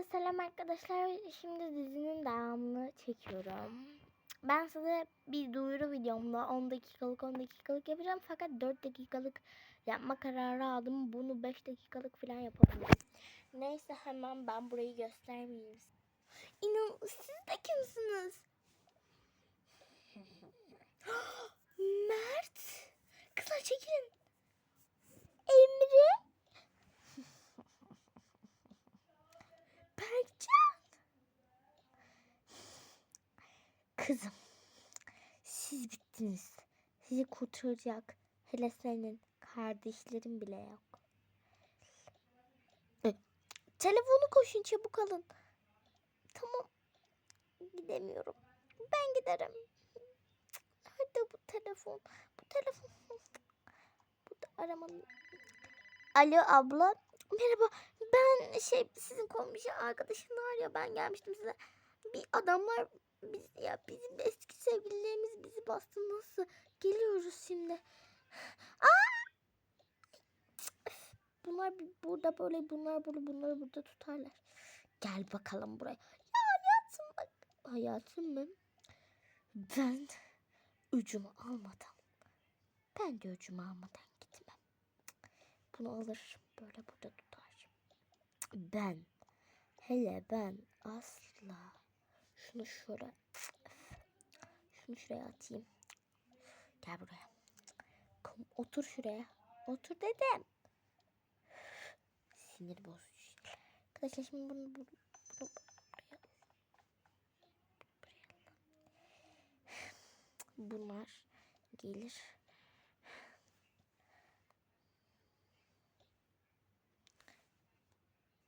Hepinize selam arkadaşlar. Şimdi dizinin devamını çekiyorum. Ben size bir duyuru videomda 10 dakikalık 10 dakikalık yapacağım. Fakat 4 dakikalık yapma kararı aldım. Bunu 5 dakikalık falan yapabilirim. Neyse hemen ben burayı göstermeyeyim. İnan siz de kimsiniz? Mert. Kızlar çekilin. Emre. Berkcan. Kızım. Siz bittiniz. Sizi kurtaracak. Hele senin kardeşlerin bile yok. Telefonu koşun çabuk alın. Tamam. Gidemiyorum. Ben giderim. Nerede bu telefon? Bu telefon. Bu da aramanın. Alo abla. Merhaba. Ben şey sizin komşu arkadaşım var ya ben gelmiştim size. Bir adamlar biz ya bizim eski sevgililerimiz bizi bastı nasıl? Geliyoruz şimdi. Aa! Bunlar burada böyle bunlar burada bunları burada tutarlar. Gel bakalım buraya. Ya hayatım bak. Hayatım mı? Ben ucumu almadan. Ben de ucumu almadan gitmem. Bunu alır böyle burada tutar. Ben hele ben asla şunu şuraya şunu şuraya atayım. Gel buraya. Kom, otur şuraya. Otur dedim. Sinir bozucu. Arkadaşlar şimdi bunu, bunu, bunu buraya, buraya. Bunlar gelir.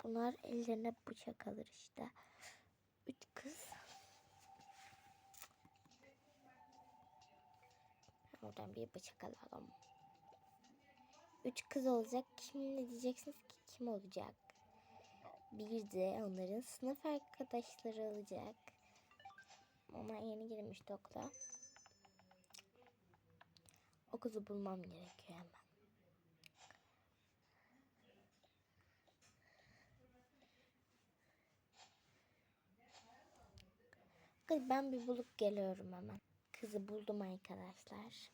Bunlar ellerine bıçak alır işte. Üç kız. Oradan bir bıçak alalım. Üç kız olacak. Kim diyeceksiniz ki kim olacak? Bir de onların sınıf arkadaşları olacak. Onlar yeni girmişti okula. O kızı bulmam gerekiyor hemen. Ben bir bulup geliyorum hemen. Kızı buldum arkadaşlar.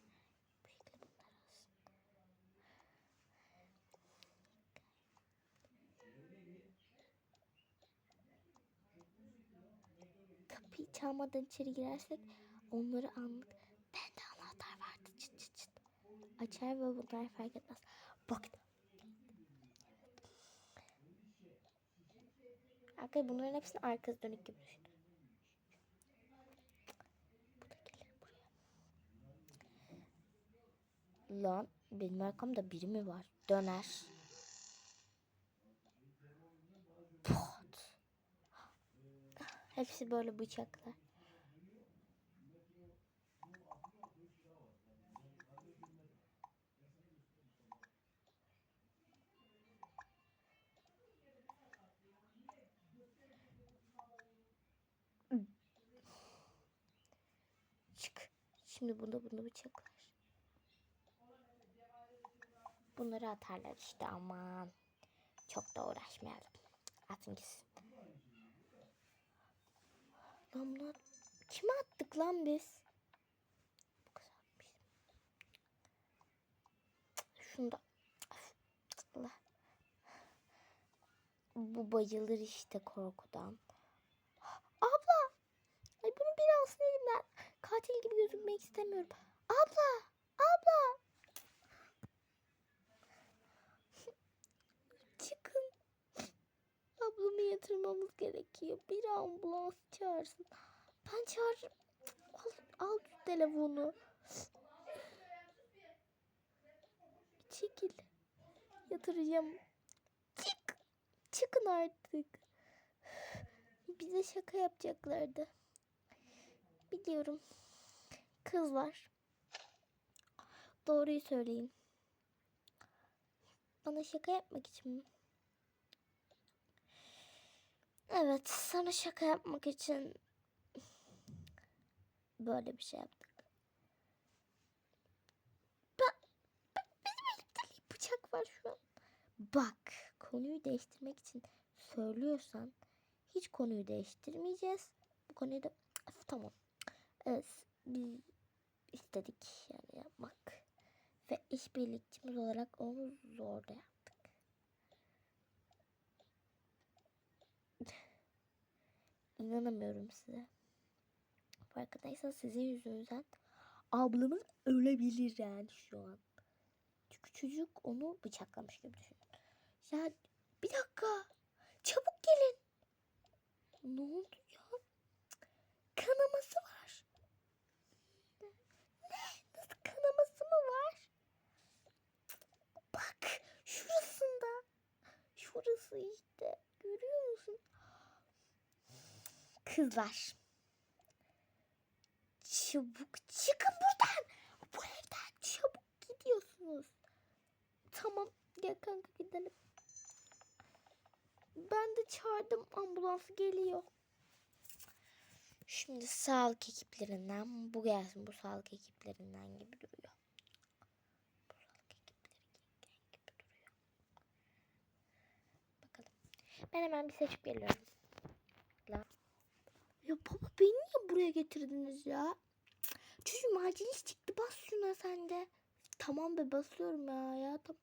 Kapıyı çalmadan içeri girersek onları anlık bende anahtar vardı çıt çıt çıt. Açar ve bunlar fark etmez. Bak. Arkadaşlar bunların hepsini arkası dönük gibi düşün. Bu da gelir buraya. Lan benim arkamda biri mi var? Döner. Pot. Hepsi böyle bıçaklar. Çık. Şimdi bunu bunu bıçaklar. Bunları atarlar işte aman. Çok da uğraşmayalım. Atın gitsin. Lan bunlar kime attık lan biz? Bu kız. Şunu da. Bu bayılır işte korkudan. Abla! Ay bunu bir alsın elimden. Katil gibi gözükmek istemiyorum. Abla! Çıkın. Ablamı yatırmamız gerekiyor. Bir ambulans çağırsın. Ben çağırırım. Al, al telefonu. Çekil. Yatıracağım. Çık. Çıkın artık. Bize şaka yapacaklardı. Biliyorum. Kızlar. Doğruyu söyleyin. Bana şaka yapmak için mi? Evet, sana şaka yapmak için böyle bir şey yaptık. Bak, bizim elimde bıçak var şu an. Bak, konuyu değiştirmek için söylüyorsan Hiç konuyu değiştirmeyeceğiz. Bu konuyu da Öf, tamam. Evet biz istedik yani yapmak. Ve işbirlikçimiz olarak onu zorla yaptık. İnanamıyorum size. Farkındaysanız sizin yüzünüzden ablamız ölebilir yani şu an. Çünkü çocuk onu bıçaklamış gibi düşünün. Ya bir dakika. Çabuk gelin. Ne oldu ya? Kanaması var. Ne? Nasıl kanaması mı var? Bak şurasında. Şurası işte. Görüyor musun? Kızlar. Çabuk çıkın buradan. Bu evden çabuk gidiyorsunuz. Tamam gel kanka gidelim. Ben de çağırdım ambulans geliyor. Şimdi sağlık ekiplerinden bu gelsin bu sağlık ekiplerinden gibi duruyor. Bu sağlık ekipleri gibi duruyor. Bakalım. Ben hemen bir seçip geliyorum. La. Ya baba beni niye buraya getirdiniz ya? Çocuğum acil iş çıktı bas şuna sen de. Tamam be basıyorum ya hayatım.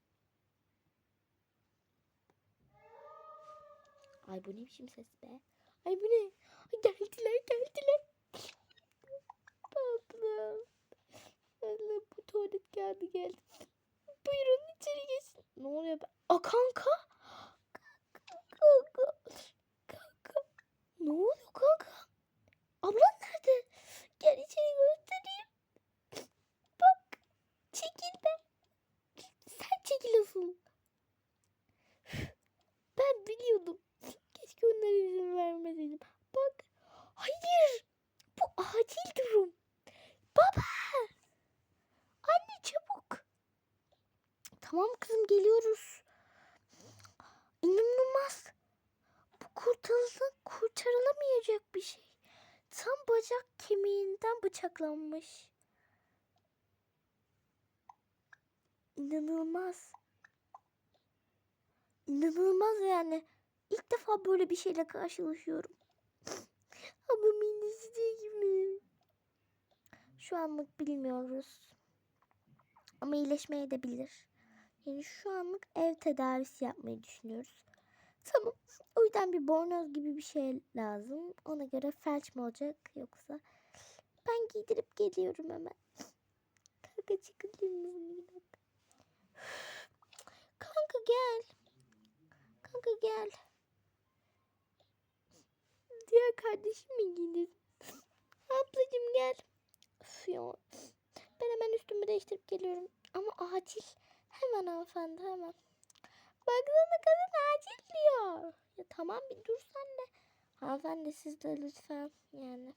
Ay bu ne biçim ses be? Ay bu ne? Ay geldiler geldiler. Tatlım. Allah bu tuvalet geldi geldi. Buyurun içeri geçin. Ne oluyor be? Aa. Kanka. Kanka. Ne oluyor kanka? Ablan nerede? Gel içeri göstereyim. Bak. Çekil be. Sen çekiliyorsun. Ben biliyordum. Keşke onlara izin vermeseydim. Bak. Hayır. Bu acil durum. Baba. Anne çabuk. Tamam kızım geliyoruz. İnanılmaz. Bu kurtarılsa kurtarılamayacak bir şey. Tam bacak kemiğinden bıçaklanmış. İnanılmaz. İnanılmaz yani. İlk defa böyle bir şeyle karşılaşıyorum. Ama minicik gibi. Şu anlık bilmiyoruz. Ama iyileşmeye de bilir. Yani şu anlık ev tedavisi yapmayı düşünüyoruz. Tamam. O yüzden bir bornoz gibi bir şey lazım. Ona göre felç mi olacak yoksa? Ben giydirip geliyorum hemen. Kanka misin bir? Kanka gel. Kanka gel. Diğer kardeşim mi giydir? Ablacım gel. Üf ya. Ben hemen üstümü değiştirip geliyorum. Ama acil. Hemen hanımefendi hemen. Baksana kadın acil diyor. Ya tamam bir dur sen de. Hanımefendi siz de lütfen yani.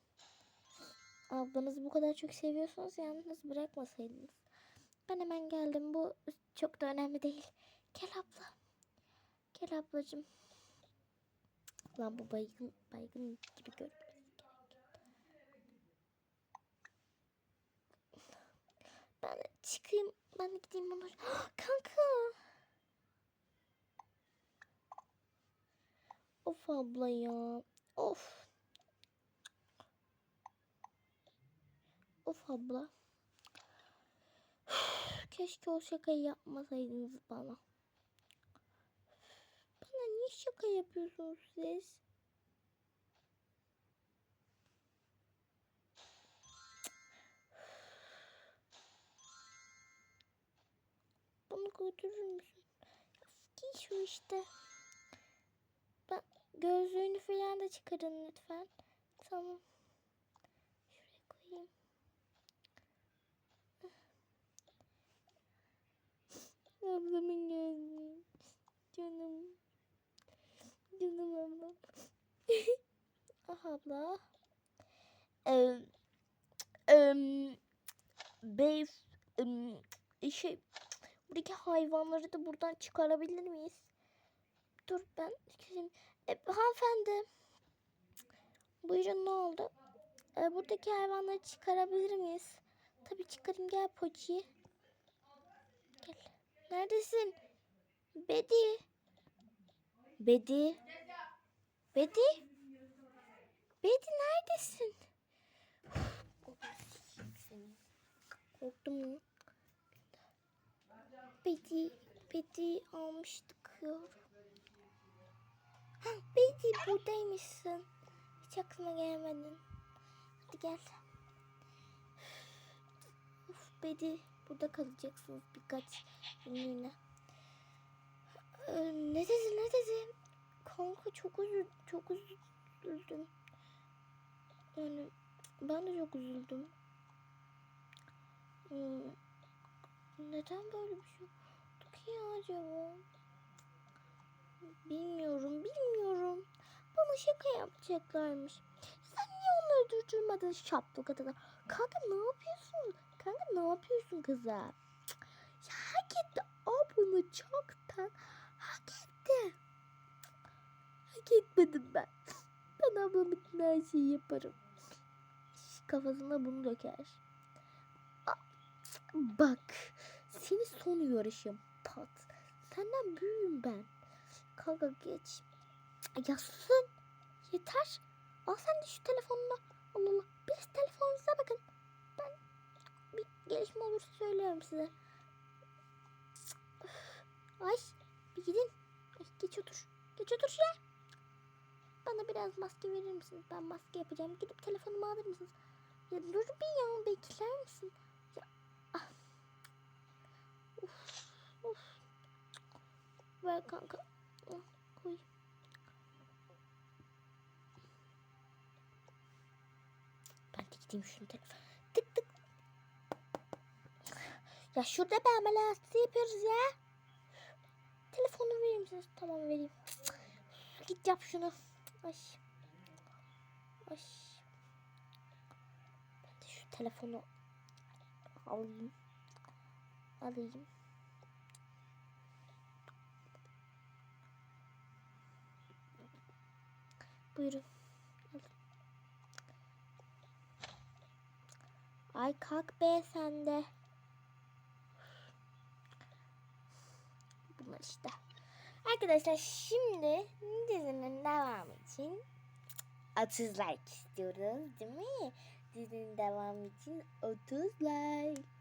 Ablanızı bu kadar çok seviyorsanız yalnız bırakmasaydınız. Ben hemen geldim. Bu çok da önemli değil. Gel abla. Gel ablacığım. Lan bu baygın, baygın gibi görünüyor. Ben çıkayım. Ben de gideyim bunu. Kanka. Of abla ya. Of. Of abla. Keşke o şakayı yapmasaydınız bana. Bana niye şaka yapıyorsunuz siz? Götürür müsün? Giy şu işte. Ben gözlüğünü falan da çıkarın lütfen. Tamam. Şuraya koyayım. Ablamın gözlüğü. Canım. Canım ablam. ah abla. Eee em, bey em, şey buradaki hayvanları da buradan çıkarabilir miyiz? Dur ben çıkayım. E, hanımefendi. Buyurun ne oldu? E, buradaki hayvanları çıkarabilir miyiz? Tabii çıkarım gel Poçi. Gel. Neredesin? Bedi. Bedi. Bedi. Betty neredesin? Korktum mu? Betty, Betty almıştık ya. Ha, Betty buradaymışsın. Hiç aklıma gelmedin. Hadi gel. Of Betty burada kalacaksınız birkaç günlüğüne. Ee, ne dedi ne dedi? Kanka çok üzül çok üzüldüm. Yani ben de çok üzüldüm. Hmm, neden böyle bir şey oldu ki acaba? Bilmiyorum, bilmiyorum. Bana şaka yapacaklarmış. Sen niye onları durdurmadın şaplı kadına? Kanka ne yapıyorsun? Kanka ne yapıyorsun kıza? Ya hak etti. O bunu çoktan hak etti. Hak etmedim ben. Ben ablam için her şeyi yaparım. Kafasına bunu döker. Bak. Seni son yarışım pat. Senden büyüğüm ben. Kanka geç. Yazsın. Yeter. Al sen de şu telefonunu. Allah Allah. Biraz telefonunuza bakın. Ben bir gelişme olursa söylerim size. Ay bir gidin. Ay, geç otur. Geç otur şuraya. Bana biraz maske verir misiniz? Ben maske yapacağım. Gidip telefonumu alır mısınız? Ya dur bir ya bekler misin? Ya ah. Uf. Ver kanka. Koy. Ben de gideyim şunu telefon. Tık tık. Ya şurada bir ameliyatı yapıyoruz ya. Telefonu verir misiniz? Tamam vereyim. Git yap şunu. Ay. Ay. Ben de şu telefonu alayım. Alayım. Buyurun. Ay kalk be sen de. Bunlar işte. Arkadaşlar şimdi dizinin devamı için 30 like istiyoruz değil mi? Dizinin devamı için 30 like.